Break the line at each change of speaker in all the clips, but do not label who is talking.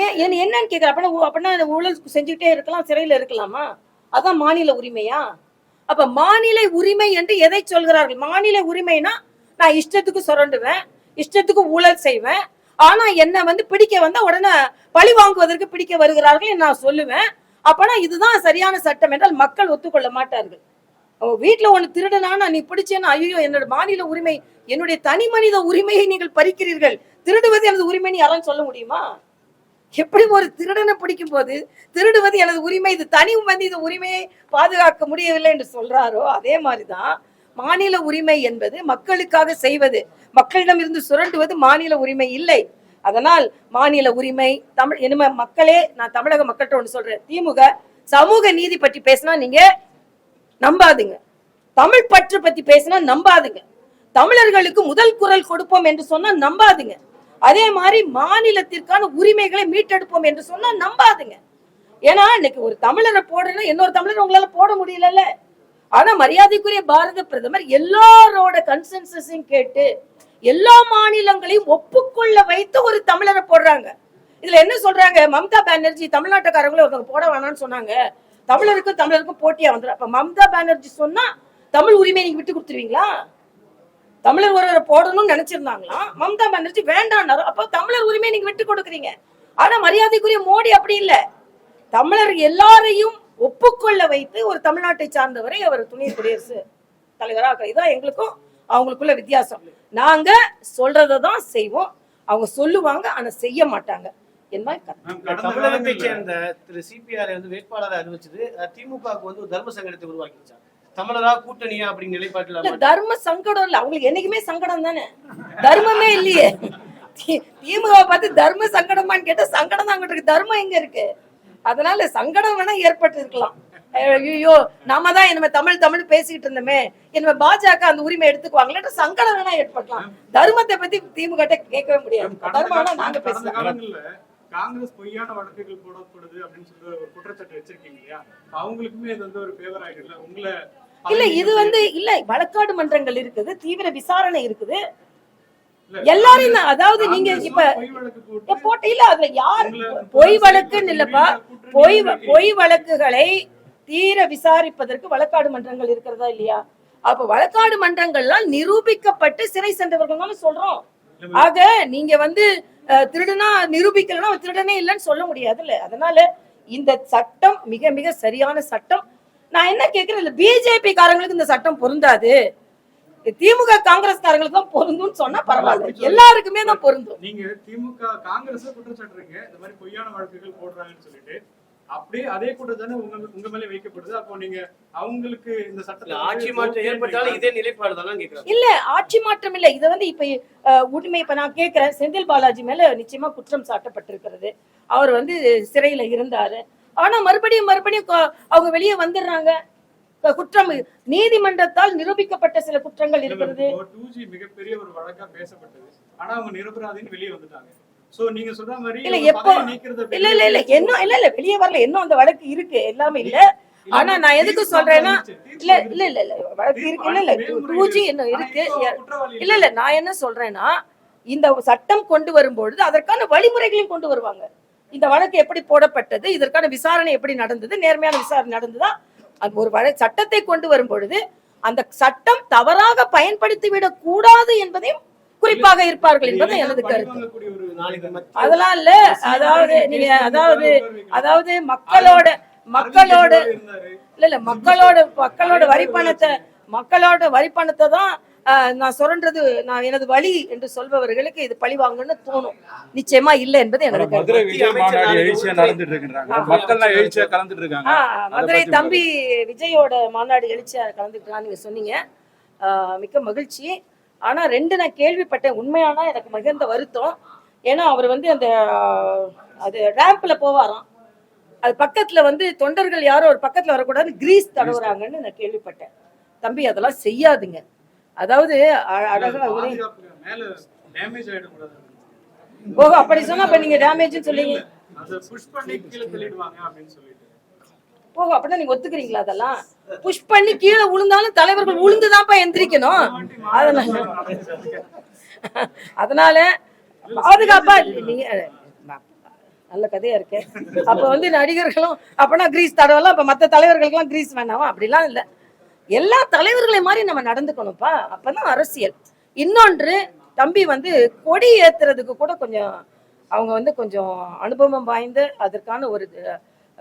ஏன் என்னன்னு கேட்குற அப்படின்னா அப்படின்னா ஊழல் செஞ்சுக்கிட்டே இருக்கலாம் சிறையில் இருக்கலாமா? அதான் மாநில உரிமையா? அப்ப மாநில உரிமை என்று எதை சொல்கிறார்கள்? மாநில உரிமைனா நான் இஷ்டத்துக்கு சுரண்டுவேன் இஷ்டத்துக்கு ஊழல் செய்வேன் ஆனா என்ன வந்து பிடிக்க வந்தா உடனே பழி வாங்குவதற்கு பிடிக்க வருகிறார்கள் என்று நான் சொல்லுவேன். அப்பனா இதுதான் சரியான சட்டம் என்றால் மக்கள் ஒத்துக்கொள்ள மாட்டார்கள். வீட்டுல ஒண்ணு திருடனானா நீ பிடிச்சேன்னா ஐயோ என்னோட மாநில உரிமை என்னுடைய தனி மனித உரிமையை நீங்கள் பறிக்கிறீர்கள். திருடுவது எனது உரிமைன்னு யாரும் சொல்ல முடியுமா? எப்படி ஒரு திருடனை பிடிக்கும் போது திருடுவது எனது உரிமை இது தனி வந்து இந்த உரிமையை பாதுகாக்க முடியவில்லை என்று சொல்றாரோ அதே மாதிரிதான் மாநில உரிமை என்பது மக்களுக்காக செய்வது. மக்களிடம் இருந்து சுரண்டுவது மாநில உரிமை இல்லை. அதனால் மாநில உரிமை தமிழ் இனிமே மக்களே நான் தமிழக மக்கள்கிட்ட ஒன்று சொல்றேன். திமுக சமூக நீதி பற்றி பேசினா நீங்க நம்பாதுங்க. தமிழ் பற்று பத்தி பேசினா நம்பாதுங்க. தமிழர்களுக்கு முதல் குரல் கொடுப்போம் என்று சொன்னா நம்பாதுங்க. அதே மாதிரி மாநிலத்திற்கான உரிமைகளை மீட்டெடுப்போம் என்று சொன்னா நம்பாதுங்க. ஏன்னா இன்னைக்கு ஒரு தமிழரை போடுறதுன்னா இன்னொரு தமிழர் உங்களால போட முடியலல்ல. ஆனா மரியாதைக்குரிய பாரத பிரதமர் எல்லாரோட கன்சென்சஸையும் கேட்டு எல்லா மாநிலங்களையும் ஒப்புக்கொள்ள வைத்து ஒரு தமிழரை போடுறாங்க. இதுல என்ன சொல்றாங்க? மம்தா பானர்ஜி தமிழ்நாட்டுக்காரங்களும் ஒருத்தவங்க போட வேணாம்னு சொன்னாங்க. தமிழருக்கும் தமிழருக்கும் போட்டியா வந்துடும் அப்ப மம்தா பானர்ஜி சொன்னா தமிழ் உரிமையை நீங்க விட்டு கொடுத்துருவீங்களா? தமிழர் ஒருவரை போடணும்னு நினைச்சிருந்தாங்களாம் மம்தா பானர்ஜி வேண்டாம்னாரு அப்போ தமிழர் உரிமையை நீங்க விட்டு கொடுக்குறீங்க. ஆனா மரியாதைக்குரிய மோடி அப்படி இல்ல. தமிழர் எல்லாரையும் ஒப்புக்கொள்ள வைத்து ஒரு தமிழ்நாட்டை சார்ந்தவரை அவர் துணை குடியரசு தலைவராக இதான் எங்களுக்கும் அவங்களுக்குள்ள வித்தியாசம். நாங்க சொல்றதை தான் செய்வோம். அவங்க சொல்லுவாங்க ஆனா செய்ய மாட்டாங்க.
காலங்கள்ல
சேர்ந்த திரு சிபிஆர் வந்து வேட்பாளரை அறிவிச்சது திமுகவுக்கு வந்து ஒரு தர்ம சங்கடத்தை உருவாக்கிச்சான் தமிழரா கூட்டணியா அப்படிங்கிற நிலைப்பாட்டில்
தர்ம சங்கடம் இல்ல. அவங்களுக்கு என்னைக்குமே சங்கடம் தானே? தர்மமே இல்லையே. திமுக பார்த்து தர்ம சங்கடமான்னு கேட்டா சங்கடம் தான் அங்கிட்டு இருக்கு. தர்மம் எங்க இருக்கு? அதனால சங்கடம் வேணா ஏற்பட்டு இருக்கலாம் ஐயோ நாம தான் இனிமே தமிழ் தமிழ் பேசிட்டு இருந்தோமே. இனிமே பாஜக அந்த உரிமை எடுத்துக்குவாங்களே சங்கடம் வேணா ஏற்படலாம். தர்மத்தை பத்தி திமுக கேட்கவே முடியாது. தர்மம் நாங்க பேசலாம்.
காங்கிரஸ் பொய்யான வழக்குகள் போடப்படுது அப்படின்னு சொல்லி ஒரு குற்றச்சாட்டு வச்சிருக்கீங்க இல்லையா? அவங்களுக்குமே இது வந்து ஒரு ஃபேவர் ஆயிடுல உங்களை
இல்ல இது வந்து இல்ல வழக்காடு மன்றங்கள் இருக்குது தீவிர விசாரணை இருக்குது. எல்லாரையும் அதாவது நீங்க இப்ப
வழக்கு போட்டு
இல்ல அதுல யார் பொய் வழக்குன்னு இல்லப்பா பொய். பொய் வழக்குகளை தீர விசாரிப்பதற்கு வழக்காடு மன்றங்கள் இருக்கிறதா இல்லையா? அப்ப வழக்காடு மன்றங்கள்லாம் நிரூபிக்கப்பட்டு சிறை சென்றவர்கள் சொல்றோம். ஆக நீங்க வந்து திருடனா நிரூபிக்கலன்னா திருடனே இல்லைன்னு சொல்ல முடியாதுல்ல. அதனால இந்த சட்டம் மிக மிக சரியான சட்டம். நான் என்ன கேட்கிறேன் இல்ல பிஜேபி காரங்களுக்கு இந்த சட்டம் பொருந்தாது. திமுக காங்கிரஸ் காரங்களுக்கு தான் பொருந்தும்னு சொன்னா பரவாயில்ல. எல்லாருக்குமே தான் பொருந்தும்.
நீங்க திமுக காங்கிரஸ் குற்றச்சாட்டுறீங்க இந்த மாதிரி பொய்யான வழக்குகள் போடுறாங்கன்னு சொல்லிட்டு அப்படியே அதே குற்றச்சாட்டு உங்க உங்க மேலே வைக்கப்படுது. அப்போ நீங்க அவங்களுக்கு இந்த சட்டத்தை
ஆட்சி மாற்றம் ஏற்பட்டாலும்? இதே நிலைப்பாடு தானே கேட்கிறேன்
இல்ல ஆட்சி மாற்றம் இல்ல. இதை வந்து இப்ப உண்மை இப்ப நான் கேட்கிறேன் செந்தில் பாலாஜி மேல நிச்சயமா குற்றம் சாட்டப்பட்டிருக்கிறது. அவர் வந்து சிறையில இருந்தாரு. ஆனா மறுபடியும் மறுபடியும் அவங்க வெளியே வந்துடுறாங்க. குற்றம் நீதிமன்றத்தால் நிரூபிக்கப்பட்ட சில குற்றங்கள் இருக்கிறது.
இப்போ 2G மிகப்பெரிய ஒரு வழக்கா பேசப்பட்டது. ஆனா அவங்க நிரபராதின்னு வெளியே வந்துட்டாங்க.
இல்ல, எப்போ- இல்ல இல்ல இல்ல. இல்ல இல்ல. வெளியே வரல. இன்னும் அந்த வழக்கு இருக்கு? எல்லாமே இல்ல. ஆனா நான் எதுக்கு சொல்றேன்னா இல்ல. இல்ல இல்ல இல்ல. வழக்கு இருக்கு. இல்ல இல்ல. டூ ஜி இருக்கு? இல்ல இல்ல. நான் என்ன சொல்றேன்னா இந்த சட்டம் கொண்டு வரும்பொழுது அதற்கான வழிமுறைகளையும் கொண்டு வருவாங்க. இந்த வழக்கு எப்படி போடப்பட்டது இதற்கான விசாரணை எப்படி நடந்தது நேர்மையான விசாரணை நடந்ததா அது ஒரு வழ சட்டத்தை கொண்டு வரும் பொழுது அந்த சட்டம் தவறாக பயன்படுத்தி விடக் கூடாது என்பதையும் குறிப்பாக இருப்பார்கள் என்பது எனது கருத்து. அதெல்லாம் இல்ல. அதாவது நீங்க அதாவது அதாவது மக்களோட மக்களோட. இல்ல இல்ல மக்களோட மக்களோட வரி பணத்தை மக்களோட வரி பணத்தை தான் நான் சுரண்டது நான் எனது வழி என்று சொல்பவர்களுக்கு இது பழி வாங்கணும்னு தோணும். நிச்சயமா இல்ல என்பது கருத்து.
மதுரை
தம்பி விஜயோட மாநாடு எழுச்சியா கலந்துக்கிறான்னு நீங்க சொன்னீங்க. மிக்க மகிழ்ச்சி. ஆனா ரெண்டு நான் கேள்விப்பட்டேன். உண்மையானா எனக்கு மிகுந்த வருத்தம். ஏன்னா அவர் வந்து அந்த அது ரேம்ப்ல போவாராம். அது பக்கத்துல வந்து தொண்டர்கள் யாரும் ஒரு பக்கத்துல வரக்கூடாது கிரீஸ் தடவுறாங்கன்னு நான் கேள்விப்பட்டேன். தம்பி அதெல்லாம் செய்யாதுங்க. அதாவது அழகா
டேமேஜ்
ஓஹோ அப்படி சொன்னா அப்ப நீங்க டேமேஜ்னு சொல்லிங்க போக அப்படின்னா நீங்க ஒத்துக்கிறீங்களா அதெல்லாம்? புஷ் பண்ணி கீழே விழுந்தாலும் தலைவர்கள் விழுந்துதான்ப்பா எந்திரிக்கணும். அதனால அதனால பாதுகாப்பா நீங்க நல்ல கதையா இருக்கே. அப்ப வந்து நடிகர்களும் அப்பனா கிரீஸ் தடவலாம் அப்ப மத்த தலைவர்களுக்கெல்லாம் கிரீஸ் வேணாமா? அப்படிலாம் இல்ல. எல்லா தலைவர்களை மாதிரி நம்ம நடந்துக்கணும்ப்பா. அப்பதான் அரசியல். இன்னொன்று தம்பி வந்து கொடி ஏத்துறதுக்கு கூட கொஞ்சம் அவங்க வந்து கொஞ்சம் அனுபவம் வாய்ந்த அதற்கான ஒரு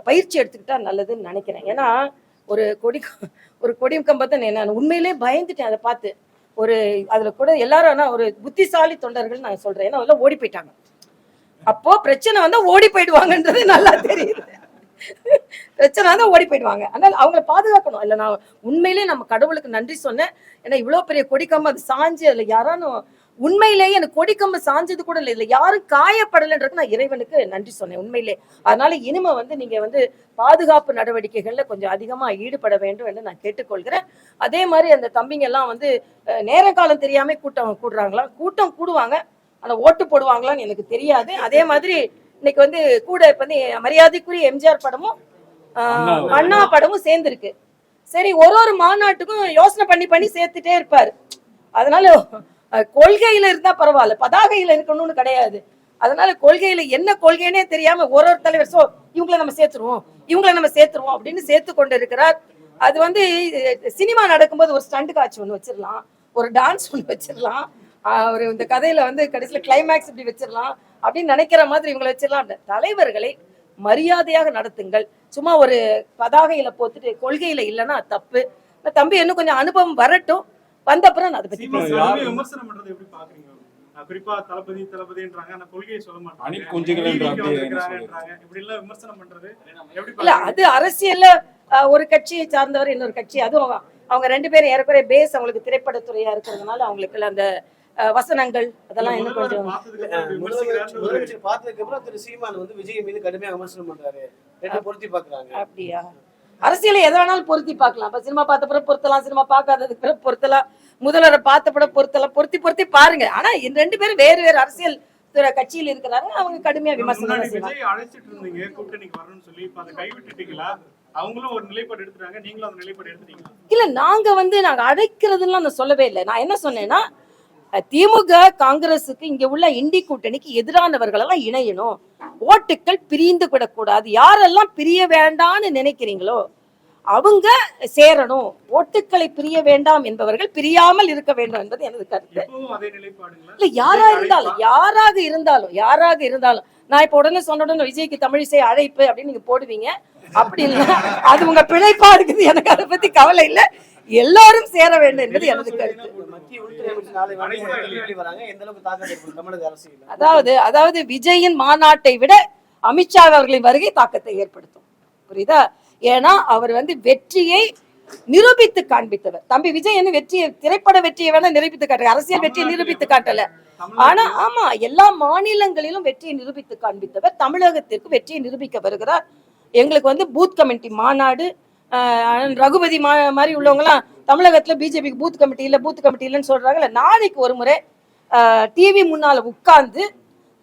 பயிற்சி எடுத்துக்கிட்டா நல்லதுன்னு நினைக்கிறேன். ஏன்னா ஒரு கொடி ஒரு கொடி கம்பத்தை நான் உண்மையிலே பயந்துட்டேன். அதை பார்த்து ஒரு அதுல கூட எல்லாரும் ஆனால் ஒரு புத்திசாலி தொண்டர்கள் நான் சொல்றேன். ஏன்னா எல்லாம் ஓடி போயிட்டாங்க. அப்போ பிரச்சனை வந்தா ஓடி போயிடுவாங்கன்றது நல்லா தெரியுது. பிரச்சனை தான் ஓடி போயிடுவாங்க. அதனால அவங்களை பாதுகாக்கணும். இல்லை நான் உண்மையிலேயே நம்ம கடவுளுக்கு நன்றி சொன்னேன். ஏன்னா இவ்வளோ பெரிய கொடிக்கம்பு அது சாஞ்சு அதில் யாரானும் உண்மையிலேயே எனக்கு கொடிக்கம்பு சாஞ்சது கூட இல்லை. இல்லை யாரும் காயப்படலைன்றது நான் இறைவனுக்கு நன்றி சொன்னேன் உண்மையிலே. அதனால இனிமே வந்து நீங்க வந்து பாதுகாப்பு நடவடிக்கைகள்ல கொஞ்சம் அதிகமா ஈடுபட வேண்டும் என்று நான் கேட்டுக்கொள்கிறேன். அதே மாதிரி அந்த தம்பிங்க எல்லாம் வந்து நேர காலம் தெரியாம கூட்டம் கூடுறாங்களா? கூட்டம் கூடுவாங்க. ஆனா ஓட்டு போடுவாங்களான்னு எனக்கு தெரியாது. அதே மாதிரி இன்னைக்கு வந்து கூட இப்போ வந்து மரியாதைக்குரிய எம்ஜிஆர் படமும் அண்ணா படமும் சேர்ந்துருக்கு. சரி ஒரு ஒரு மாநாட்டுக்கும் யோசனை பண்ணி பண்ணி சேர்த்துட்டே இருப்பாரு. அதனால கொள்கையில இருந்தா பரவாயில்ல. பதாகையில இருக்கணும்னு கிடையாது. அதனால கொள்கையில என்ன கொள்கைன்னே தெரியாம ஒரு ஒரு தலைவர் சோ இவங்கள நம்ம சேர்த்துருவோம். இவங்கள நம்ம சேர்த்துருவோம். அப்படின்னு சேர்த்து கொண்டு இருக்கிறார் அது வந்து சினிமா நடக்கும்போது ஒரு ஸ்டண்ட் காட்சி ஒன்று வச்சிடலாம் ஒரு டான்ஸ் ஒன்று வச்சிடலாம் ஒரு இந்த கதையில வந்து கடைசியில கிளைமேக்ஸ் இப்படி வச்சிடலாம் அப்படின்னு நினைக்கிற மாதிரி இவங்களை வச்சிடலாம். தலைவர்களை மரியாதையாக நடத்துங்கள். சும்மா ஒரு பதாகையில போத்துட்டு கொள்கையில இல்லைன்னா தப்பு. தம்பி இன்னும் கொஞ்சம் அனுபவம் வரட்டும். வந்த அப்புறம் நான் அதை பத்தி
விமர்சனம் பண்றது எப்படி பாக்குறீங்க? குறிப்பா தளபதி தளபதின்றாங்க. ஆனா கொள்கையை சொல்ல மாட்டாங்க
இல்ல
பாக்குறீங்க?
அது அரசியல்ல ஒரு கட்சியை சார்ந்தவர் இன்னொரு கட்சி. அதுவும் அவங்க- ரெண்டு பேரும் ஏறக்குறைய பேஸ் அவங்களுக்கு திரைப்படத்துறையா இருக்கிறதுனால அவங்களுக்கு அந்த வசனங்கள் அதெல்லாம் இன்னும் கொஞ்சம்
முதலமைச்சர் பார்த்ததுக்கு அப்புறம் திரு சீமான் வந்து விஜய் மீது கடுமையா விமர்சனம் பண்றாரு. ரெண்டு பொருத்தி பாக்குறாங்க
அப்படியா? அரசியலை எதை வேணாலும் பொருத்தி பார்க்கலாம். இப்ப சினிமா பார்த்த பிறகு பொருத்தலாம் சினிமா பார்க்காததுக்கு பிறகு பொருத்தலாம். முதல்வரை பார்த்த பிறகு பொருத்தலாம். பொருத்தி பொருத்தி பாருங்க. ஆனா இந்த ரெண்டு பேரும் வேறு வேறு அரசியல் துறை கட்சியில் இருக்கிறாங்க. அவங்க கடுமையா விமர்சனம்
அழைச்சிட்டு இருந்தீங்க. கூட்டணிக்கு வரணும்னு சொல்லி. இப்ப அதை கைவிட்டுட்டீங்களா? அவங்களும் ஒரு நிலைப்பாடு எடுத்துட்டாங்க. நீங்களும் அந்த நிலைப்பாடு எடுத்துட்டீங்களா?
இல்ல நாங்க வந்து நாங்க அழைக்கிறதுலாம் நான் சொல்லவே இல்லை. நான் என்ன சொன்னேன்னா திமுக காங்கிரஸுக்கு இங்க உள்ள இண்டி கூட்டணிக்கு எதிரானவர்கள் எல்லாம் இணையணும். ஓட்டுக்கள் பிரிந்து விடக்கூடாது. யாரெல்லாம் பிரிய வேண்டாம்னு நினைக்கிறீங்களோ அவங்க சேரணும். ஓட்டுக்களை பிரிய வேண்டாம் என்பவர்கள் பிரியாமல் இருக்க வேண்டும் என்பது எனது கருத்து. இல்ல யாரா இருந்தாலும் யாராக இருந்தாலும் யாராக இருந்தாலும் நான் இப்ப உடனே சொன்ன உடனே விஜய்க்கு தமிழிசை அழைப்பு அப்படின்னு நீங்க போடுவீங்க. அப்படி இல்ல. அது உங்க பிழைப்பா இருக்குது எனக்கு அதை பத்தி கவலை இல்ல. எல்லாரும் சேர வேண்டும் என்பது எனது கருத்து. அதாவது அதாவது விஜயின் மாநாட்டை விட அமித்ஷா அவர்களின் வருகை தாக்கத்தை ஏற்படுத்தும். புரியுதா? ஏன்னா அவர் வந்து வெற்றியை நிரூபித்து காண்பித்தவர். தம்பி விஜய் என்ன வெற்றியை திரைப்பட வெற்றியை வேணா நிரூபித்து காட்டுற அரசியல் வெற்றியை நிரூபித்து காட்டல. ஆனா ஆமா எல்லா மாநிலங்களிலும் வெற்றியை நிரூபித்து காண்பித்தவர். தமிழகத்திற்கு வெற்றியை நிரூபிக்க வருகிறார். எங்களுக்கு வந்து பூத் கமிட்டி மாநாடு ரகுபதி மா மாதிரி உள்ளவங்கலாம் தமிழகத்தில் பிஜேபிக்கு பூத் கமிட்டி இல்லை பூத் கமிட்டி இல்லைன்னு சொல்றாங்கல்ல நாளைக்கு ஒரு முறை டிவி முன்னால உட்கார்ந்து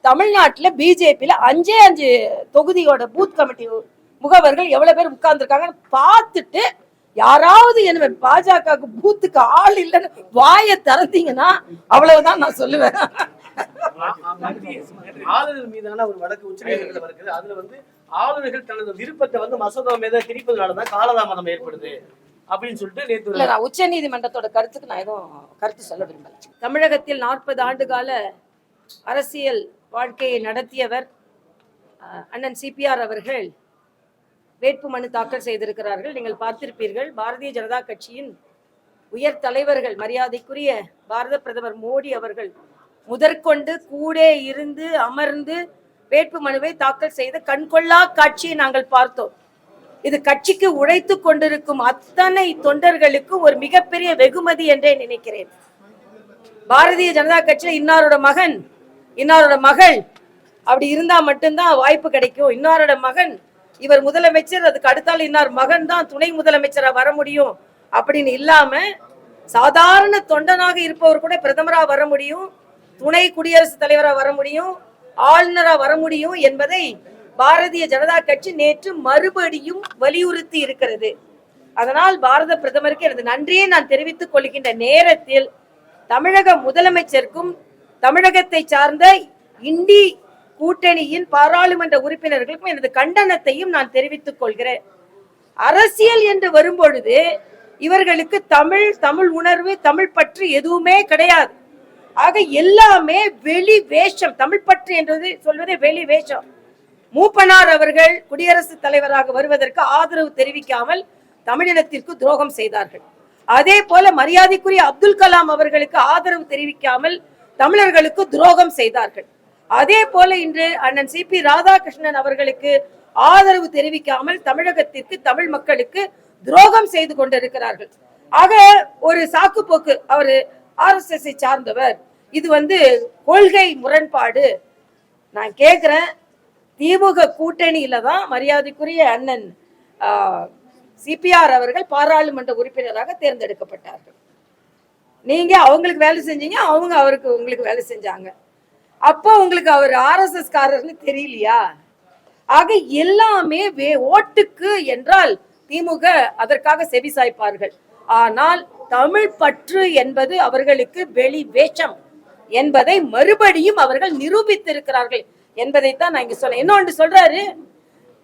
தமிழ்நாட்டில் பிஜேபியில் அஞ்சே அஞ்சு தொகுதியோட பூத் கமிட்டி முகவர்கள் எவ்வளோ பேர் உட்கார்ந்துருக்காங்கன்னு பார்த்துட்டு யாராவது என்ன பாஜகவுக்கு பூத்துக்கு ஆள் இல்லைன்னு வாயை திறந்தீங்கன்னா அவ்வளவுதான் நான் சொல்லுவேன்
ஆளுநர் மீதான ஒரு வழக்கு உச்சநீதிமன்றத்தில் வருகிறது அதுல வந்து ஆளுநர்கள் தனது விருப்பத்தை வந்து மசோதா மீது திணிப்பதனாலதான் காலதாமதம் ஏற்படுது அப்படின்னு சொல்லிட்டு நேற்று
உச்ச நீதிமன்றத்தோட கருத்துக்கு நான் எதுவும் கருத்து சொல்ல விரும்பல. தமிழகத்தில் நாற்பது ஆண்டு கால அரசியல் வாழ்க்கையை நடத்தியவர் அஹ், அண்ணன் சிபிஆர் அவர்கள் வேட்பு மனு தாக்கல் செய்திருக்கிறார்கள். நீங்கள் பார்த்திருப்பீர்கள் பாரதிய ஜனதா கட்சியின் உயர் தலைவர்கள் மரியாதைக்குரிய பாரத பிரதமர் மோடி அவர்கள் முதற்கொண்டு கூடே இருந்து அமர்ந்து வேட்பு மனுவை தாக்கல் செய்த கண்கொள்ளா காட்சியை நாங்கள் பார்த்தோம். இது கட்சிக்கு உழைத்து கொண்டிருக்கும் அத்தனை தொண்டர்களுக்கு ஒரு மிகப்பெரிய வெகுமதி என்றே நினைக்கிறேன். பாரதிய ஜனதா கட்சியில இன்னாரோட மகன் இன்னாரோட மகள் அப்படி இருந்தா மட்டும்தான் வாய்ப்பு கிடைக்கும். இன்னாரோட மகன் இவர் முதலமைச்சர் அதுக்கு அடுத்தால் இன்னார் மகன் தான் துணை முதலமைச்சரா வர முடியும் அப்படின்னு இல்லாம சாதாரண தொண்டனாக இருப்பவர் கூட பிரதமரா வர முடியும் துணை குடியரசுத் தலைவரா வர முடியும் ஆளுநரா வர முடியும் என்பதை பாரதிய ஜனதா கட்சி நேற்று மறுபடியும் வலியுறுத்தி இருக்கிறது. அதனால் பாரத பிரதமருக்கு எனது நன்றியை நான் தெரிவித்துக் கொள்கின்ற நேரத்தில் தமிழக முதலமைச்சருக்கும் தமிழகத்தை சார்ந்த இந்தி கூட்டணியின் பாராளுமன்ற உறுப்பினர்களுக்கும் எனது கண்டனத்தையும் நான் தெரிவித்துக் கொள்கிறேன். அரசியல் என்று வரும்பொழுது இவர்களுக்கு தமிழ் தமிழ் உணர்வு தமிழ் பற்று எதுவுமே கிடையாது. ஆக எல்லாமே வெளி வேஷம். தமிழ் பற்று என்றது சொல்வதே வெளி வேஷம். மூப்பனார் அவர்கள் குடியரசுத் தலைவராக வருவதற்கு ஆதரவு தெரிவிக்காமல் தமிழினத்திற்கு துரோகம் செய்தார்கள். அதே போல மரியாதைக்குரிய அப்துல் கலாம் அவர்களுக்கு ஆதரவு தெரிவிக்காமல் தமிழர்களுக்கு துரோகம் செய்தார்கள். அதே போல இன்று அண்ணன் சி பி ராதாகிருஷ்ணன் அவர்களுக்கு ஆதரவு தெரிவிக்காமல் தமிழகத்திற்கு தமிழ் மக்களுக்கு துரோகம் செய்து கொண்டிருக்கிறார்கள். ஆக ஒரு சாக்கு போக்கு அவரு சார்ந்தவர். இது வந்து கொள்கை முரண்பாடு. நான் கேட்குறேன் திமுக கூட்டணியில தான் மரியாதைக்குரிய அண்ணன் சிபிஆர் அவர்கள் பாராளுமன்ற உறுப்பினராக தேர்ந்தெடுக்கப்பட்டார்கள். நீங்க அவங்களுக்கு வேலை செஞ்சீங்க அவங்க அவருக்கு உங்களுக்கு வேலை செஞ்சாங்க. அப்போ உங்களுக்கு அவர் ஆர்எஸ்எஸ் காரர்னு தெரியலையா? ஆக எல்லாமே வே ஓட்டுக்கு என்றால் திமுக அதற்காக செவி சாய்ப்பார்கள் ஆனால் தமிழ் பற்று என்பது அவர்களுக்கு வெளி வேஷம். என்பதை மறுபடியும் அவர்கள் நிரூபித்திருக்கிறார்கள் என்பதைத்தான் நான் இங்க சொன்னேன் இன்னொன்று சொல்றாரு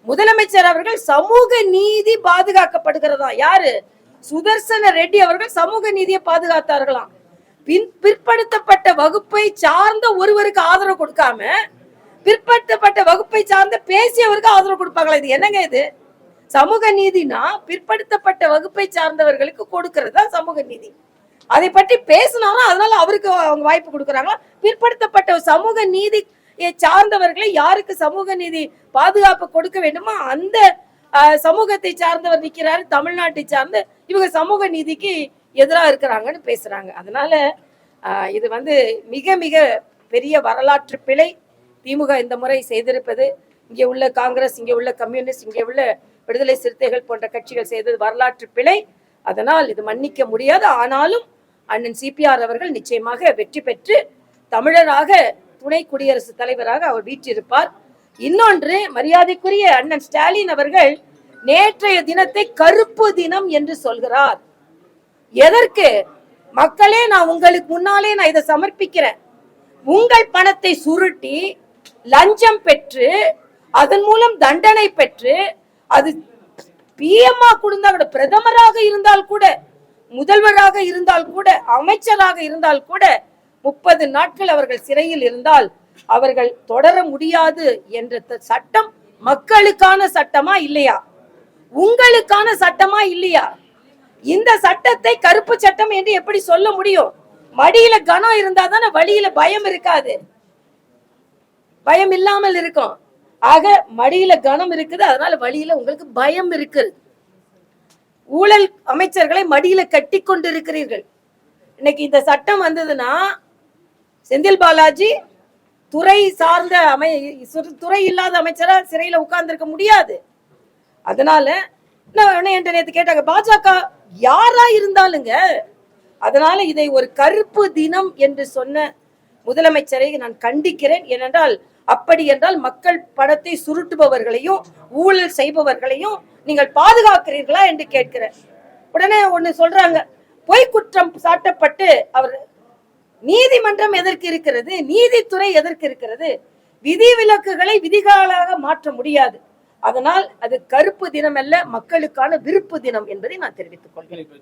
முதலமைச்சர் அவர்கள் சமூக நீதி பாதுகாக்கப்படுகிறதா? யாரு? சுதர்சன ரெட்டி அவர்கள் சமூக நீதியை பாதுகாத்தார்களாம். பின் பிற்படுத்தப்பட்ட வகுப்பை சார்ந்த ஒருவருக்கு ஆதரவு கொடுக்காம பிற்படுத்தப்பட்ட வகுப்பை சார்ந்த பேசியவருக்கு ஆதரவு கொடுப்பாங்களா? இது என்னங்க இது? சமூக நீதினா பிற்படுத்தப்பட்ட வகுப்பை சார்ந்தவர்களுக்கு கொடுக்கறது தான் சமூக நீதி. அதை பற்றி பேசினாலும் அதனால அவருக்கு அவங்க வாய்ப்பு கொடுக்குறாங்களா பிற்படுத்தப்பட்ட சமூக நீதி சார்ந்தவர்களை யாருக்கு சமூக நீதி பாதுகாப்பு கொடுக்க வேண்டுமோ அந்த சமூகத்தை சார்ந்தவர் நிற்கிறாரு தமிழ்நாட்டை சார்ந்து இவங்க சமூக நீதிக்கு எதிராக இருக்கிறாங்கன்னு பேசுறாங்க. அதனால இது வந்து மிக மிக பெரிய வரலாற்று பிழை. திமுக இந்த முறை செய்திருப்பது. இங்கே உள்ள காங்கிரஸ் இங்கே உள்ள கம்யூனிஸ்ட் இங்கே உள்ள விடுதலை சிறுத்தைகள் போன்ற கட்சிகள் செய்தது வரலாற்று பிழை. அதனால் இது மன்னிக்க முடியாது. ஆனாலும் அண்ணன் சிபிஆர் அவர்கள் நிச்சயமாக வெற்றி பெற்று தமிழராக துணை குடியரசுத் தலைவராக அவர் வீற்றிருப்பார். இன்னொன்று மரியாதைக்குரிய அண்ணன் ஸ்டாலின் அவர்கள் நேற்றைய தினத்தை கருப்பு தினம் என்று சொல்கிறார். எதற்கு? மக்களே நான் உங்களுக்கு முன்னாலே நான் இதை சமர்ப்பிக்கிறேன். உங்கள் பணத்தை சுருட்டி லஞ்சம் பெற்று அதன் மூலம் தண்டனை பெற்று அது பிஎம்ஆ கொடுந்தா கூட பிரதமராக இருந்தால் கூட முதல்வராக இருந்தால் கூட அமைச்சராக இருந்தால் கூட முப்பது நாட்கள் அவர்கள் சிறையில் இருந்தால் அவர்கள் தொடர முடியாது என்ற த- சட்டம் மக்களுக்கான சட்டமா இல்லையா? உங்களுக்கான சட்டமா இல்லையா? இந்த சட்டத்தை கருப்பு சட்டம் என்று எப்படி சொல்ல முடியும்? மடியில கனம் இருந்தா தானே வழியில பயம் இருக்காது. பயம் இல்லாமல் இருக்கும். ஆக மடியில கனம் இருக்குது அதனால வழியில உங்களுக்கு பயம் இருக்குது. ஊழல் அமைச்சர்களை மடியில கட்டி கொண்டிருக்கிறீர்கள். இன்னைக்கு இந்த சட்டம் வந்ததுன்னா செந்தில் பாலாஜி துறை சார்ந்த அமை துறை இல்லாத அமைச்சரா சிறையில உட்கார்ந்துருக்க முடியாது. அதனால நான் உடனே என்கிட்ட கேட்டாங்க பாஜக யாரா இருந்தாலுங்க அதனால இதை ஒரு கருப்பு தினம் என்று சொன்ன முதலமைச்சரை நான் கண்டிக்கிறேன். ஏனென்றால் அப்படி என்றால் மக்கள் பணத்தை சுருட்டுபவர்களையும் ஊழல் செய்பவர்களையும் நீங்கள் பாதுகாக்கிறீர்களா என்று கேட்கிறேன். உடனே ஒண்ணு சொல்றாங்க பொய் குற்றம் சாட்டப்பட்டு அவர் நீதிமன்றம் எதற்கு இருக்கிறது? நீதித்துறை எதற்கு இருக்கிறது? விதிவிலக்குகளை விதிகளாக மாற்ற முடியாது. அதனால் அது கருப்பு தினம் அல்ல மக்களுக்கான விருப்பு தினம் என்பதை நான் தெரிவித்துக் கொள்கிறேன்.